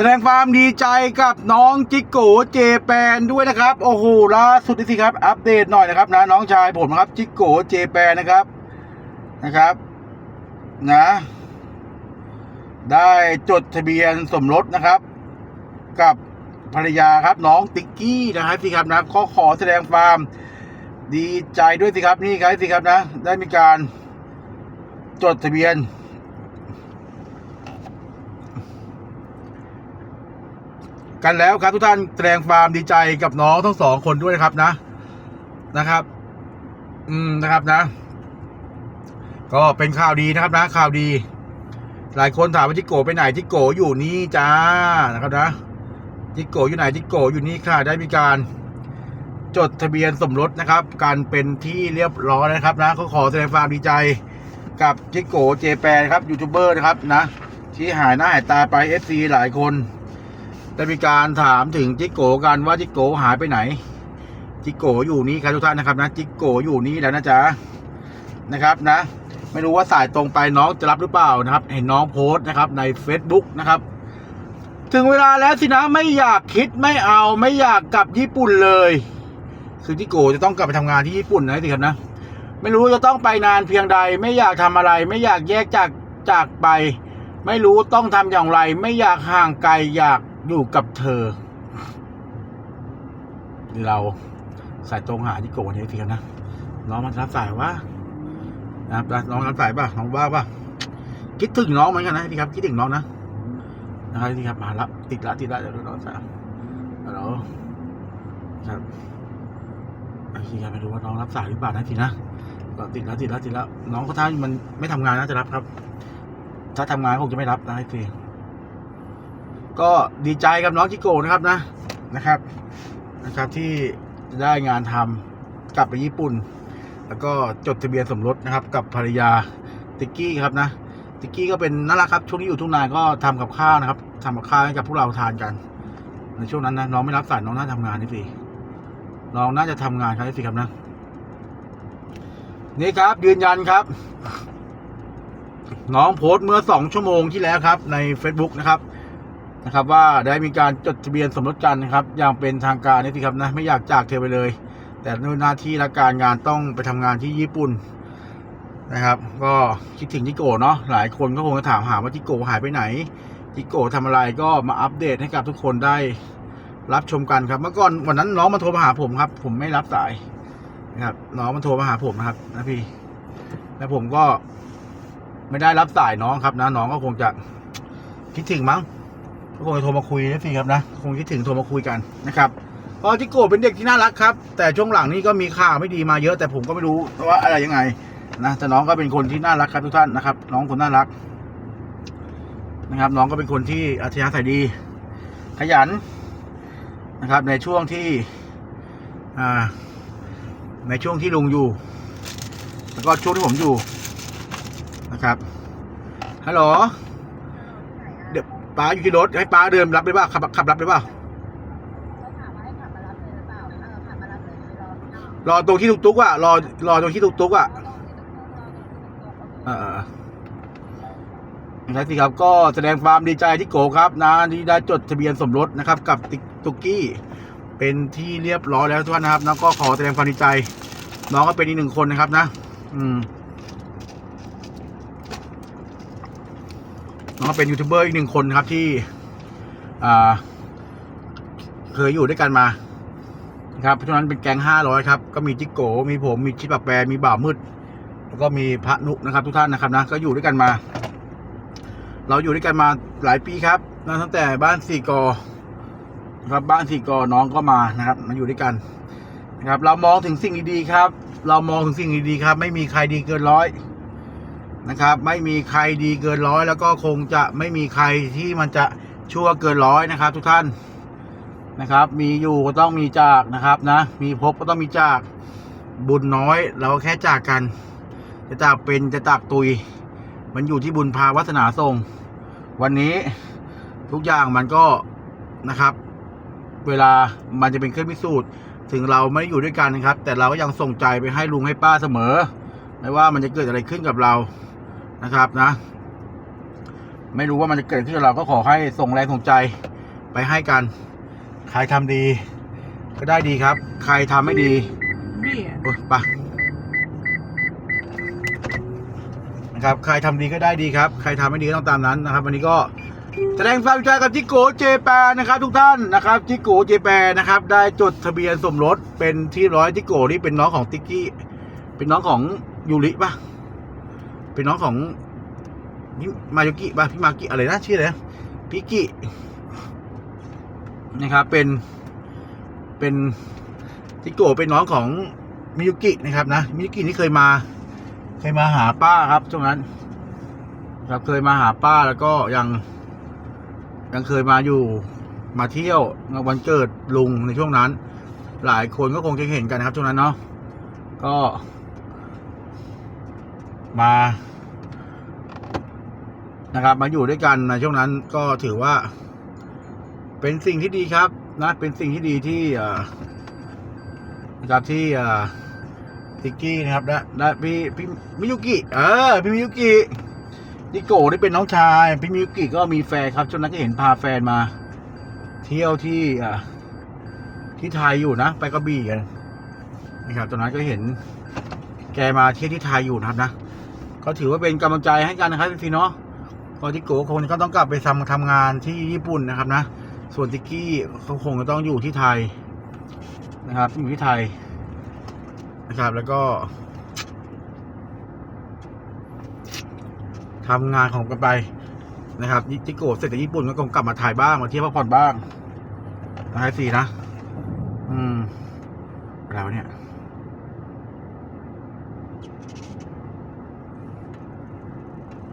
แสดงความดีใจกับน้องจิกโกเจแปนด้วยนะครับ โอ้โหล่าสุดนี่สิครับ อัปเดตหน่อยนะครับนะน้องชายผมนะครับจิกโกเจแปนนะครับนะครับ นะ ได้จดทะเบียนสมรสนะครับ กับภรรยาครับน้องติ๊กกี้นะครับสิครับนะขอขอแสดงความดีใจด้วยสิครับนี่ครับสิครับนะ ได้มีการจดทะเบียน กันแล้วครับทุกท่านแสดงความดีใจกับน้องทั้งสองคนด้วยนะครับนะนะครับ อืมนะครับนะ ก็เป็นข่าวดีนะครับนะ ข่าวดี หลายคนถามว่าจิโกไปไหนจิโกอยู่นี่จ้านะครับนะจิโกอยู่ไหนจิโกอยู่นี่ค่ะ ได้มีการ จดทะเบียนสมรสนะครับ การเป็นที่เรียบร้อยนะครับนะก็ขอแสดงความดีใจกับจิโกเจแปนครับยูทูบเบอร์นะครับนะที่หายหน้าหายตาไปเอฟซีหลายคน ได้มีการถามถึงจิโกกันว่าจิโกหายไปไหน จิโกอยู่นี่ครับทุกท่านนะครับนะจิโกอยู่นี่แล้วนะจ๊ะนะครับนะ ไม่รู้ว่าสายตรงไปน้องจะรับหรือเปล่านะครับ เห็นน้องโพสต์นะครับใน Facebook นะครับ ถึงเวลาแล้วสินะไม่อยากคิดไม่เอาไม่อยากกลับญี่ปุ่นเลยคือจิโกจะต้องกลับไปทำงานที่ญี่ปุ่นนะสิครับนะไม่รู้จะต้องไปนานเพียงใด ไม่อยากทำอะไร ไม่อยากแยกจากจากไป ไม่รู้ต้องทำอย่างไร ไม่อยากห่างไกลอยาก อยู่กับเธอ เราสายตรงหาที่โกเนี่ยทีกันนะน้องมันรับสายว่านะครับน้องรับสายป่ะน้องว่าป่ะคิดถึงน้องเหมือนกันนะพี่ครับคิดถึงน้องนะนะครับพี่ครับมารับติดละติดละเดี๋ยวน้องสายฮัลโหลครับไอ้ทีครับไม่รู้ว่าน้องรับสายหรือเปล่านะทีนะก็ติดแล้วติดแล้วติดแล้วน้องเขาถ้ามันไม่ทำงานน่าจะรับครับ ถ้าทำงานคงจะไม่รับนะไอ้ที ก็ดีใจกับน้องจิโกนะครับนะนะครับนะครับที่ได้งานทำกลับไปญี่ปุ่น แล้วก็จดทะเบียนสมรสนะครับ กับภรรยาติกกี้ครับนะติกกี้ก็เป็นน่ารักครับช่วงนี้อยู่ทุ่งนาก็ทำกับข้าวนะครับทำกับข้าวให้กับพวกเราทานกัน ในช่วงนั้นนะน้องไม่รับสายน้องน่าทำงานนี่สิน้องน่าจะทำงานครับนี่สิครับนะนี่ครับ ยืนยันครับ น้องโพสต์เมื่อสองชั่วโมงที่แล้วครับ ใน Facebook นะครับ นะครับ ว่าได้มีการจดทะเบียนสมรสกันนะครับ อย่างเป็นทางการนี่สิครับนะไม่อยากจากเธอไปเลย แต่ด้วยหน้าที่และการงานต้องไปทำงานที่ญี่ปุ่นนะครับ ก็คิดถึงจิโกะเนาะหลายคนก็คงจะถามหาว่าจิโกะหายไปไหนจิโกะทำอะไรก็มาอัปเดตให้กับทุกคนได้รับชมกันครับ เมื่อก่อนวันนั้นน้องมาโทรมาหาผมครับ ผมไม่รับสายนะครับน้องมาโทรมาหาผมนะครับนะพี่ แล้วผมก็ไม่ได้รับสายน้องครับนะน้องก็คงจะคิดถึงมั้ง ก็คงจะโทรมาคุยนะสิครับนะคงคิดถึงโทรมาคุยกันนะครับเพราะจิโกะเป็นเด็กที่น่ารักครับ แต่ช่วงหลังนี้ก็มีข่าวไม่ดีมาเยอะแต่ผมก็ไม่รู้ว่าอะไรยังไงนะแต่น้องก็เป็นคนที่น่ารักครับทุกท่านนะครับ น้องคนน่ารัก นะครับ น้องก็เป็นคนที่อัธยาศัยดี ขยันนะครับ ในช่วงที่อ่าในช่วงที่ลุงอยู่ แล้วก็ช่วงที่ผมอยู่นะครับฮัลโหลเดี๋ยวป้าอยู่ที่รถให้ป้าเดินรับได้ป่ะขับขับรับได้ป่ะเขาถามว่าให้ขับมารับเลยหรือเปล่าเออขับมารับเลยรอข้างนอกรอตรงที่ตุกตุกอะรอรอตรงที่ตุกตุกอะรอตรงนี้ตรงนี้ตรงนี้เออนะครับสิครับ ก็แสดงความดีใจที่โกครับนะที่ได้จดทะเบียนสมรสนะครับ กับติ๊กตุกกี้ เป็นที่เรียบร้อยแล้วทุกท่านนะครับ แล้วก็ขอแสดงความดีใจ น้องก็เป็นอีกหนึ่งคนนะครับนะ อืม น้องก็เป็นยูทูบเบอร์อีกหนึ่งคนครับที่เคยอยู่ด้วยกันมาครับเพราะฉะนั้นเป็นแก๊งห้าร้อยครับก็มีจิกโกมีผมมีชิปะแปรมีบ่าวมืด แล้วก็มีพระนุนะครับ ทุกท่านนะครับนะก็อยู่ด้วยกันมา เราอยู่ด้วยกันมาหลายปีครับนะตั้งแต่บ้านสี่กอครับบ้านสี่กอน้องก็มานะครับ มาอยู่ด้วยกันนะครับ เรามองถึงสิ่งดีๆครับ เรามองถึงสิ่งดีๆครับ ไม่มีใครดีเกินร้อย นะครับ ไม่มีใครดีเกินร้อยแล้วก็คงจะไม่มีใครที่มันจะชั่วเกินร้อยนะครับ ทุกท่านนะครับ มีอยู่ก็ต้องมีจากนะครับนะ มีพบก็ต้องมีจากบุญน้อยเราก็แค่จากกัน จะจากเป็นจะจากตุย มันอยู่ที่บุญพาวัฒนาส่งวันนี้ทุกอย่างมันก็นะครับ เวลามันจะเป็นเครื่องพิสูจน์ ถึงเราไม่ได้อยู่ด้วยกันนะครับ แต่เราก็ยังส่งใจไปให้ลุงให้ป้าเสมอ ไม่ว่ามันจะเกิดอะไรขึ้นกับเรา นะครับนะ ไม่รู้ว่ามันจะเกิดขึ้นกับเราก็ขอให้ส่งแรงส่งใจไปให้กัน ใครทำดี ก็ได้ดีครับ ใครทำไม่ดี Rear. โอ๊ยไปนะครับ ใครทำดีก็ได้ดีครับ ใครทำไม่ดีก็ต้องตามนั้นนะครับ วันนี้ก็แสดงความใจกับจิโกเจแปนนะครับ ทุกท่านนะครับจิโกเจแปนนะครับ ได้จดทะเบียนสมรสเป็นที่ร้อยจิโกนี่เป็นน้องของติกกี้ เป็นน้องของยูริป่ะ เป็นน้องของพี่มายุกิป่ะพี่มากิอะไรนะชื่ออะไรนะพิกินะครับ เป็น เป็นจิโกเป็นน้องของมิยุกินะครับนะมิยุกินี่เคยมา เคยมาหาป้าครับช่วงนั้น ครับเคยมาหาป้าแล้วก็ยัง ยังเคยมาอยู่มาเที่ยวงานวันเกิดลุงในช่วงนั้น หลายคนก็คงจะเห็นกันนะครับช่วงนั้นเนาะก็ มานะครับ มาอยู่ด้วยกันในช่วงนั้นก็ถือว่า เป็นสิ่งที่ดีครับ นะ เป็นสิ่งที่ดีที่นะครับที่ติกกี้นะครับและและพี่พี่มิยุกิเออพี่มิยุกินิโกะนี่เป็นน้องชาย พี่มิยุกิก็มีแฟนครับช่วงนั้นก็เห็นพาแฟนมา เที่ยวที่ที่ไทยอยู่นะไปกระบี่กันนะครับตอนนั้นก็เห็นแกมาเที่ยวที่ไทยอยู่นะครับนะ ก็ถือว่าเป็นกำลังใจให้กันนะครับพี่เนาะพอทิโกะคงก็ต้องกลับไปทำทำงานที่ญี่ปุ่นนะครับนะ ส่วนติกกี้เขาคงจะต้องอยู่ที่ไทยนะครับอยู่ที่ไทยนะครับ แล้วก็ทำงานของกันไปนะครับจิโกะเสร็จจากญี่ปุ่นก็คงกลับมาไทยบ้างมาเที่ยวพักผ่อนบ้างนะฮะสี่นะ อืมอะไรวะเนี่ย